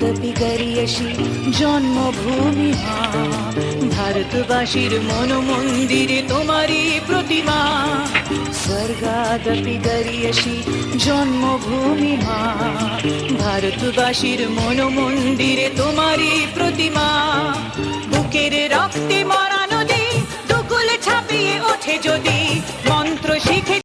স্বর্গাদপি গরিয়সি জন্মভূমি মা ভারতবাসীর মন মন্দিরে তোমারই প্রতিমা। স্বর্গাদপি গরিয়সি জন্মভূমি মা ভারতবাসীর মন মন্দিরে তোমারই প্রতিমা। বুকের রক্তে মরা